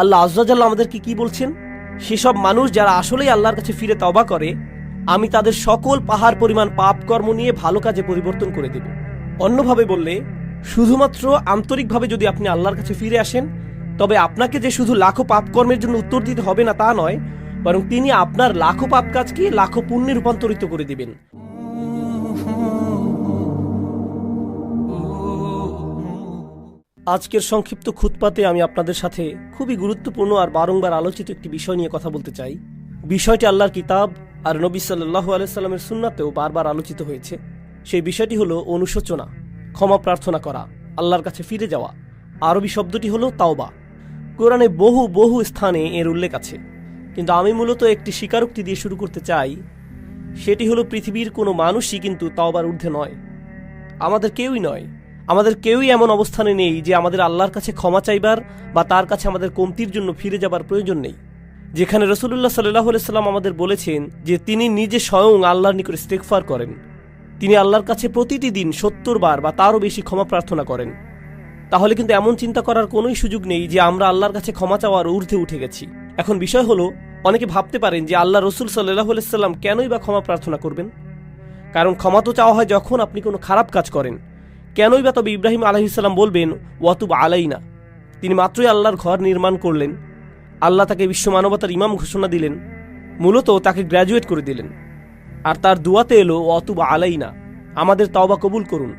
আল্লাহ আজ্জাজাল্লাহ আমাদেরকে কি বলছেন? সেসব মানুষ যারা আসলেই আল্লাহর কাছে ফিরে তবা করে, আমি তাদের সকল পাহাড় পরিমাণ পাপ কর্ম নিয়ে ভালো কাজে পরিবর্তন করে দেব। অন্যভাবে বললে, শুধুমাত্র আন্তরিকভাবে যদি আপনি আল্লাহর কাছে ফিরে আসেন, তবে আপনাকে যে শুধু লাখো পাপ কর্মের জন্য উত্তর দিতে হবে না তা নয়, বরং তিনি আপনার লাখো পাপ কাজকে লাখো পুণ্যে রূপান্তরিত করে দিবেন। আজকের সংক্ষিপ্ত খুতপাতে আমি আপনাদের সাথে খুবই গুরুত্বপূর্ণ আর বারংবার আলোচিত একটি বিষয় নিয়ে কথা বলতে চাই। বিষয়টি আল্লাহর কিতাব আর নবী সাল্লাহ আলাইস্লামের সুন্নাতেও বারবার আলোচিত হয়েছে। সেই বিষয়টি হলো অনুশোচনা, ক্ষমা প্রার্থনা করা, আল্লাহর কাছে ফিরে যাওয়া। আরবি শব্দটি হলো তাওবা। কোরআনে বহু বহু স্থানে এর উল্লেখ আছে। কিন্তু আমি মূলত একটি স্বীকারোক্তি দিয়ে শুরু করতে চাই, সেটি হলো পৃথিবীর কোনো মানুষই কিন্তু তাওবার ঊর্ধ্বে নয়। আমাদের কেউই নয়। আমাদের কেউই এমন অবস্থানে নেই যে আমাদের আল্লাহর কাছে ক্ষমা চাইবার বা তার কাছে আমাদের কমতির জন্য ফিরে যাবার প্রয়োজন নেই। যেখানে রসুল্লাহ সাল্লাহ সাল্লাম আমাদের বলেছেন যে তিনি নিজে স্বয়ং আল্লাহর নিকট ইস্তেকফার করেন। তিনি আল্লাহর কাছে প্রতিটি দিন সত্তর বার বা তারও বেশি ক্ষমা প্রার্থনা করেন। তাহলে কিন্তু এমন চিন্তা করার কোনোই সুযোগ নেই যে আমরা আল্লাহর কাছে ক্ষমা চাওয়ার ঊর্ধ্বে উঠে গেছি। এখন বিষয় হলো, অনেকে ভাবতে পারেন যে আল্লাহ রসুল সাল্লাহ সাল্লাম কেনই বা ক্ষমা প্রার্থনা করবেন? কারণ ক্ষমা তো চাওয়া হয় যখন আপনি কোনো খারাপ কাজ করেন। কেনই বা তবে ইব্রাহিম আলহিসাল্লাম বলবেন, ওয়াতুব আলাইনা। তিনি মাত্রই আল্লাহর ঘর নির্মাণ করলেন। আল্লাহ তাকে বিশ্ব মানবতার ইমাম ঘোষণা দিলেন। মূলত তাকে গ্র্যাজুয়েট করে দিলেন। আর তার দুয়াতে এলো, ওয়াতুব আলাইনা। আমাদের তাওবা কবুল করুন।